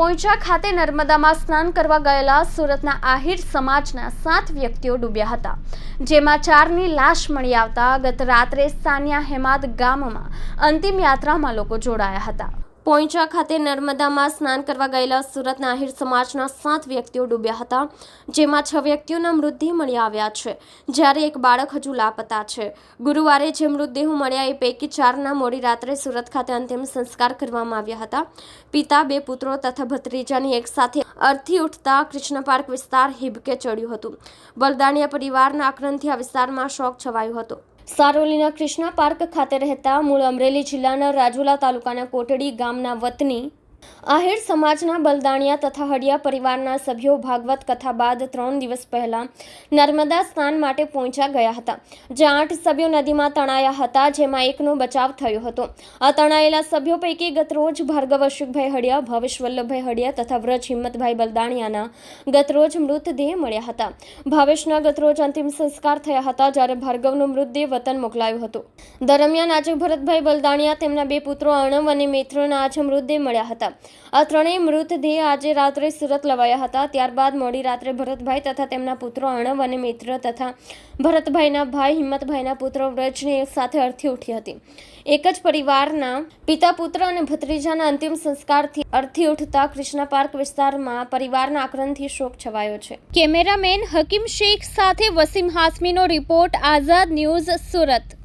પોઈચા ખાતે નર્મદામાં સ્નાન કરવા ગયેલા સુરતના આહિર સમાજના સાત વ્યક્તિઓ ડૂબ્યા હતા, જેમાં ચારની લાશ મળી આવતા ગત રાત્રે સાનિયા હેમાદ ગામમાં અંતિમ યાત્રામાં લોકો જોડાયા હતા. પોઈચા ખાતે નર્મદામાં સ્નાન કરવા ગયેલા સુરતના આહિર સમાજના સાત વ્યક્તિઓ ડૂબ્યા હતા, જેમાં છ વ્યક્તિઓના મૃતદેહ મળી આવ્યા છે. જ્યારે એક બાળક હજુ લાપતા છે. ગુરુવારે જે મૃતદેહો મળ્યા એ પૈકી ચારના મોડી રાત્રે સુરત ખાતે અંતિમ સંસ્કાર કરવામાં આવ્યા હતા. પિતા, બે પુત્રો તથા ભત્રીજાની એક સાથે અર્થી ઉઠતા કૃષ્ણ પાર્ક વિસ્તાર હિબકે ચડ્યું હતું. બલદાણિયા પરિવારના આક્રંદથી આ વિસ્તારમાં શોક છવાયો હતો. સારોલીના કૃષ્ણા પાર્ક ખાતે રહેતા મૂળ અમરેલી જિલ્લાના રાજુલા તાલુકાના કોટડી ગામના વતની આહિર સમાજના બલદાણિયા તથા હડિયા પરિવારના સભ્યો ભાગવત કથા બાદ ત્રણ દિવસ પહેલા નર્મદા સ્નાન માટે પહોંચ્યા ગયા હતા, જ્યાં આઠ સભ્યો નદીમાં તણાયા હતા, જેમાં એકનો બચાવ થયો હતો. આ તણાયેલા સભ્યો પૈકી ગતરોજ ભાર્ગવ અશોકભાઈ હડિયા ભવેશ વલ્લભભાઈ હડિયા તથા વ્રજ હિંમતભાઈ બલદાણિયાના ગતરોજ મૃતદેહ મળ્યા હતા. ભાવેશના ગતરોજ અંતિમ સંસ્કાર થયા હતા, જ્યારે ભાર્ગવનો મૃતદેહ વતન મોકલાયો હતો. દરમિયાન આજે ભરતભાઈ બલદાણિયા તેમના બે પુત્રો અર્ણવ અને મૈત્રોના આજે મૃતદેહ મળ્યા હતા. આ ત્રણેય મૃતદેહ આજે રાત્રે સુરત લવાયા હતા. ત્યારબાદ મોડી રાત્રે ભરતભાઈ તથા તેમના પુત્રો અણવ અને મિત્ર તથા ભરતભાઈના ભાઈ, હિંમતભાઈના પુત્રો વ્રજને એક સાથે અર્થી ઉઠી હતી. એક જ પરિવારના પિતા, પુત્ર અને ભત્રીજાના અંતિમ સંસ્કારથી અર્થી ઉઠતા કૃષ્ણ પાર્ક વિસ્તારમાં પરિવારના આક્રંદથી શોક છવાયો છે. કેમેરામેન હકીમ શેખ સાથે વસીમ હાસમીનો રિપોર્ટ, આઝાદ ન્યૂઝ સુરત.